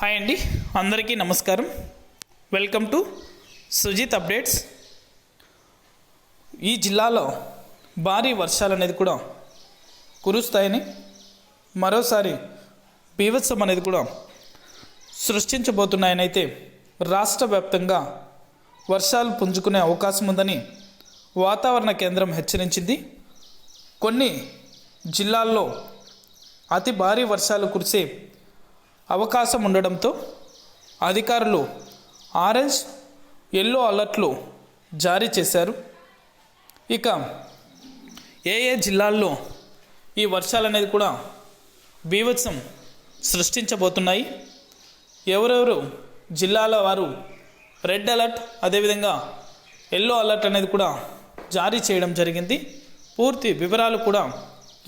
Hi అండి అందరికీ నమస్కారం. వెల్కమ్ టు సుజిత్ అప్డేట్స్ ఈ జిల్లాలో భారీ వర్షాలు అనేది కూడా కురుస్తాయని మరోసారి బీభత్సం అనేది కూడా సృష్టించబోతున్నాయని అయితే రాష్ట్ర వ్యాప్తంగా వర్షాలు పుంజుకునే అవకాశం ఉందని వాతావరణ కేంద్రం హెచ్చరించింది. కొన్ని జిల్లాల్లో అతి భారీ వర్షాలు కురిసే అవకాశం ఉండడంతో అధికారులు ఆరెంజ్ ఎల్లో అలర్ట్లు జారీ చేశారు. ఇక ఏ ఏ జిల్లాల్లో ఈ వర్షాలు అనేది కూడా బీభత్సం సృష్టించబోతున్నాయి. ఎవరెవరు జిల్లాల వారు రెడ్ అలర్ట్ అదేవిధంగా ఎల్లో అలర్ట్ అనేది కూడా జారీ చేయడం జరిగింది. పూర్తి వివరాలు కూడా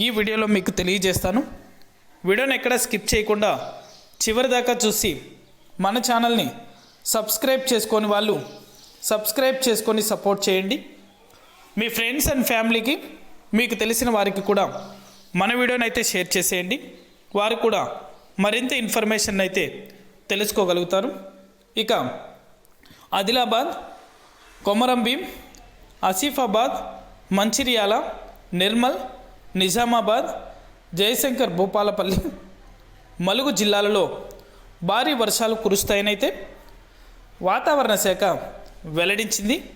ఈ వీడియోలో మీకు తెలియజేస్తాను. వీడియోని ఎక్కడ స్కిప్ చేయకుండా చివరి దాకా చూసి మన ఛానల్ని సబ్స్క్రైబ్ చేసుకొని వాళ్ళు సబ్స్క్రైబ్ చేసుకొని సపోర్ట్ చేయండి. మీ ఫ్రెండ్స్ అండ్ ఫ్యామిలీకి మీకు తెలిసిన వారికి కూడా మన వీడియోని అయితే షేర్ చేసేయండి. వారు కూడా మరింత ఇన్ఫర్మేషన్ అయితే తెలుసుకోగలుగుతారు. ఇక ఆదిలాబాద్ కొమరం భీం ఆసిఫాబాద్ మంచిర్యాల నిర్మల్ నిజామాబాద్ జయశంకర్ భూపాలపల్లి మలుగు జిల్లాలలో భారీ వర్షాలు కురుస్తాయనైతే వాతావరణ శాఖ వెల్లడించింది.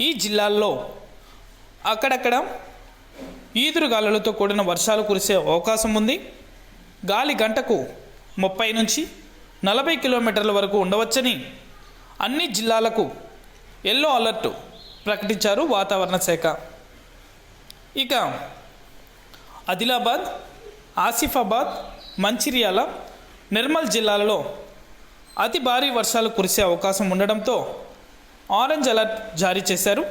ఈ జిల్లాల్లో అక్కడక్కడ ఈదురుగాలులతో కూడిన వర్షాలు కురిసే అవకాశం ఉంది. గాలి గంటకు ముప్పై నుంచి నలభై కిలోమీటర్ల వరకు ఉండవచ్చని అన్ని జిల్లాలకు ఎల్లో అలర్ట్ ప్రకటించారు వాతావరణ శాఖ. ఇక ఆదిలాబాద్ ఆసిఫాబాద్ మంచిర్యాల నిర్మల్ జిల్లాలలో అతి భారీ వర్షాలు కురిసే అవకాశం ఉండడంతో ఆరెంజ్ అలర్ట్ జారీ చేశారు.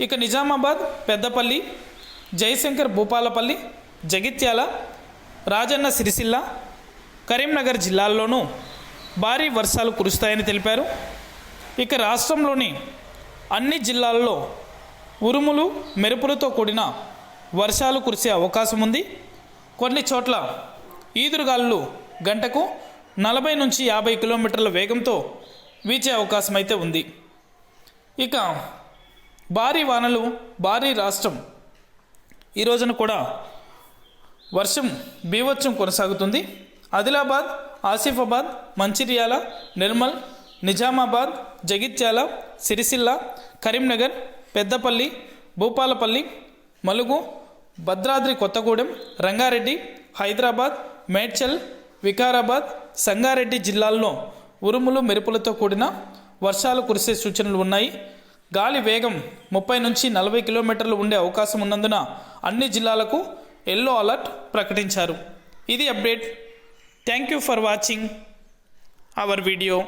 ఇక నిజామాబాద్ పెద్దపల్లి జయశంకర్ భూపాలపల్లి జగిత్యాల రాజన్న సిరిసిల్ల కరీంనగర్ జిల్లాల్లోనూ భారీ వర్షాలు కురుస్తాయని తెలిపారు. ఇక రాష్ట్రంలోని అన్ని జిల్లాల్లో ఉరుములు మెరుపులతో కూడిన వర్షాలు కురిసే అవకాశం ఉంది. కొన్ని చోట్ల ఈదురుగాలులు గంటకు నలభై నుంచి యాభై కిలోమీటర్ల వేగంతో వీచే అవకాశం అయితే ఉంది. ఇక భారీ వానలు భారీ రాష్ట్రం. ఈ రోజున కూడా వర్షం బీవత్సం కొనసాగుతుంది. ఆదిలాబాద్ ఆసిఫాబాద్ మంచిర్యాల నిర్మల్ నిజామాబాద్ జగిత్యాల సిరిసిల్ల కరీంనగర్ పెద్దపల్లి భూపాలపల్లి మలుగు భద్రాద్రి కొత్తగూడెం రంగారెడ్డి హైదరాబాద్ మేడ్చల్ వికారాబాద్ సంగారెడ్డి జిల్లాల్లో ఉరుములు మెరుపులతో కూడిన వర్షాలు కురిసే సూచనలు ఉన్నాయి. గాలి వేగం ముప్పై నుంచి నలభై కిలోమీటర్లు ఉండే అవకాశం ఉన్నందున అన్ని జిల్లాలకు ఎల్లో అలర్ట్ ప్రకటించారు. ఇది update. Thank you for watching our video.